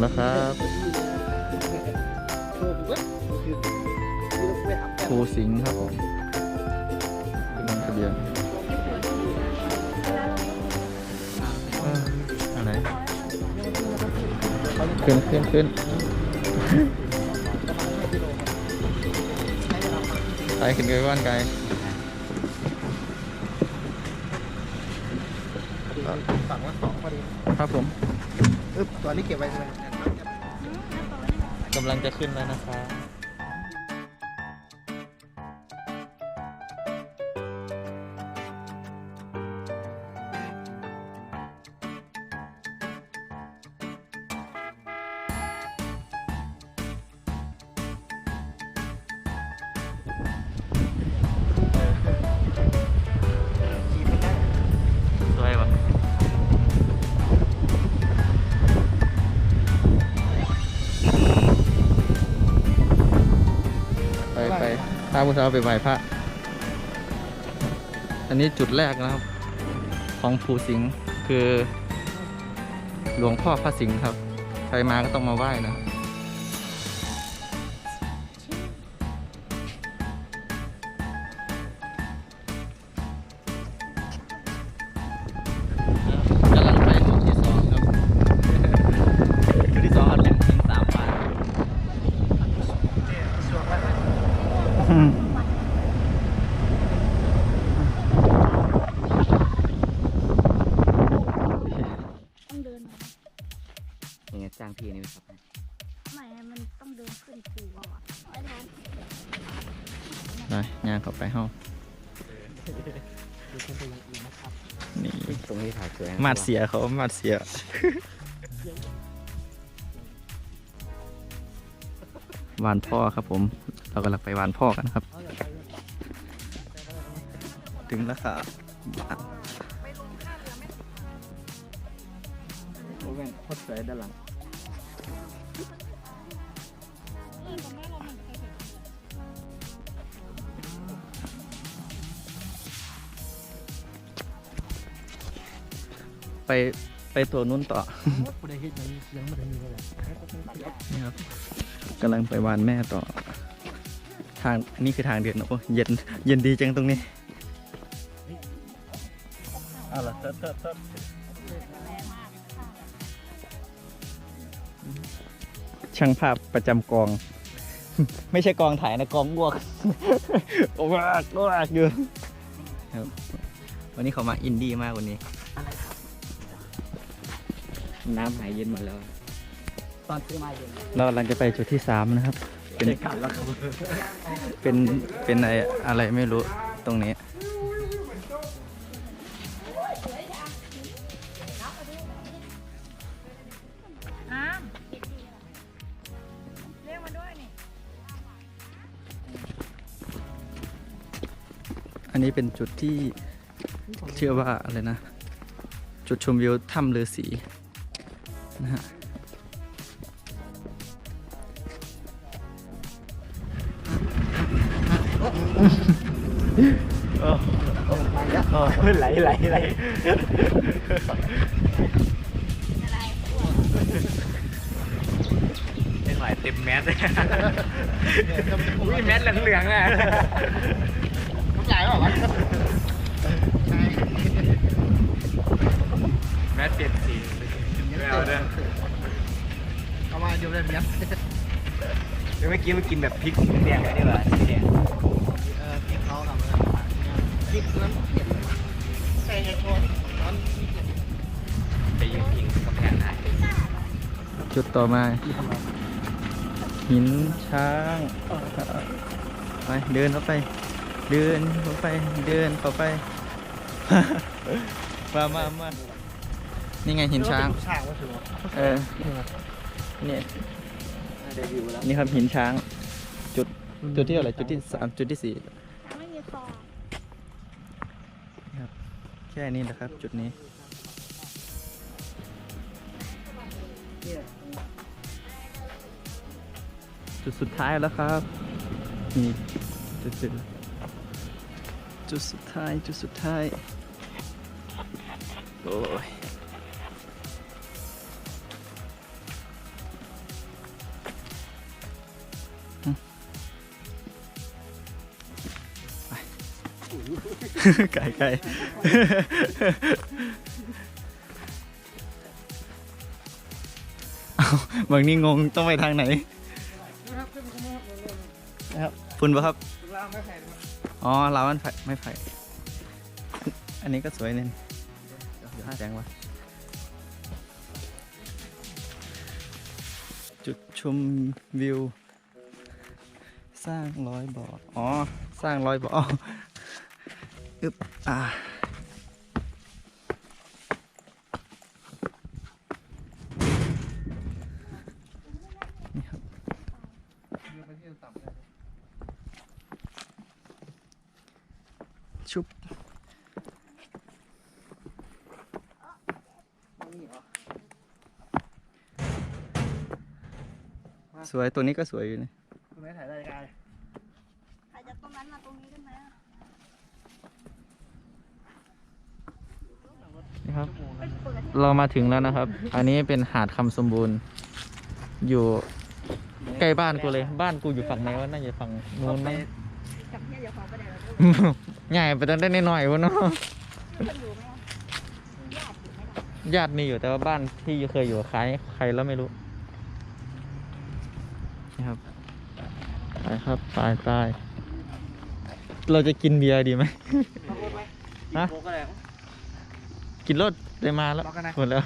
แล้วครับภูสิงห์ครับผมเป็นลงทะเบียนเอ้ออะไรขึ้นขึ้นขึ้นไปขึ้นไปบ้านไกลฝั่งละสองพอดีครับผม อึ๊บตัวนี้เก็บไว้ใช่ไหม กำลังจะขึ้นแล้วนะคะ ไปพาผู้สาวไปไหว้พระ อันนี้จุดแรกนะครับ ของภูสิงห์คือ หลวงพ่อพระสิงห์ครับ ใครมาก็ต้องมาไหว้นะ ต้องเดินมายังไงจ้างพี่นี่ไหมครับไม่มันต้องเดินขึ้นภูเอาอะไม่ทันไปย่างเข้าไปห้องดูคุณไปอย่างอื่นนะครับนี่ตรงนี้ถ่ายสวยนะมาดเสียเขามาดเสียวานพ่อครับผม เรากำลังไปวานพ่อกันครับ ถึงแล้วครับโอ้แม่งโคตรสวยด้านหลังไปไปตัวนู้นต่อผู้ใดเห็นยังยังไม่ได้มีเลยนี่ครับกำลังไปวานแม่ต่อ ทางนี่คือทางเดินโอ้เย็นเย็นดีจังตรงนี้เอาล่ะเติร์ดเติร์ดเติร์ดช่างภาพประจำกอง ไม่ใช่กองถ่ายนะกองบวกโอ้วากโอ้วากอยู่ครับวันนี้เขามาอินดี้มากวันนี้ น้ำหายเย็นหมดแล้ว ตอนซื้อมาเย็นเรากำลังจะไปจุดที่สามนะครับ เป็นกลับแล้วครับเป็นเป็นอะไรอะไรไม่รู้ตรงนี้ น้ำเรียกมาด้วยนี่อันนี้เป็นจุดที่เชื่อว่าอะไรนะ จุดชมวิวถ้ำฤาษีนะฮะ ไหลไหลไหลเป็นไหลเต็มแมสเลยอุ้ยแมสเหลืองๆอะน้ำใหญ่หรอวะแมสเปลี่ยนสีไม่เอาเด้อเอามาดูเลยเนี้ยเดี๋ยวเมื่อกี้มากินแบบพริกแดงไว้ดีกว่าสีแดง พี่นั้นใส่ไอ้คนตอนไปยิงพิงกำแพงได้จุดต่อมา หินช้างไปเดินเข้าไป เดินเข้าไปเดินเข้าไปมามามานี่ไงหินช้างเออเนี่ยนี่ครับหินช้าง จุดจุดที่เท่าไรจุดที่สามจุดที่สี่ไม่มีซอ ค่นี้แหละครับ จุดนี้จุดสุดท้ายแล้วครับนี่จุดจุดจุดสุดท้าย จุดสุดท้าย โอ้ย ไก่ไก่เอาบางนี่งงต้องไปทางไหนนะครับขึ้นมาข้างนอกเลยนะครับคุณปะครับล่างไม่แผ่นอ๋อลาวมันไผ่ไม่ไผ่อันนี้ก็สวยเนี่ยเดี๋ยวหาแสงวะจุดชมวิว สร้างร้อยบ่อ อ๋อ สร้างร้อยบ่อ อึบอ่าชุบสวยตัวนี้ก็สวยอยู่นี่คุณไม่ถ่ายได้การจะตรงนั้นมาตรงนี้ได้ไหมอะ นี่ครับไปเปิดเรามาถึงแล้วนะครับ อันนี้เป็นหาดคำสมบูรณ์ อยู่ใกล้บ้านกูเลย บ้านกูอยู่ฝั่งไหนวะน่าจะฝั่งนู้นมั้งกับเฮียอย่าขอไปไหนแล้วลูกใหญ่ไปตั้งได้หน่อยๆวะเนาะเพื่อนอยู่ไหมอะญาติอยู่ไหมล่ะญาติมีอยู่แต่ว่าบ้านที่เคยอยู่ขายใครแล้วไม่รู้นี่ครับไปครับไปไปเราจะกินเบียร์ดีไหมมาโคกไหมฮะโคกก็ได้ กินรถได้มาแล้วล็อกกันนะหมดแล้ว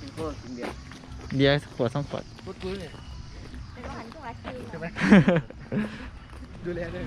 กินโคกกินเบียร์เบียร์ขวดสองขวดพูดคุยเลยเป็นอาหารทุกอาชีพใช่ไหมดูแลด้วย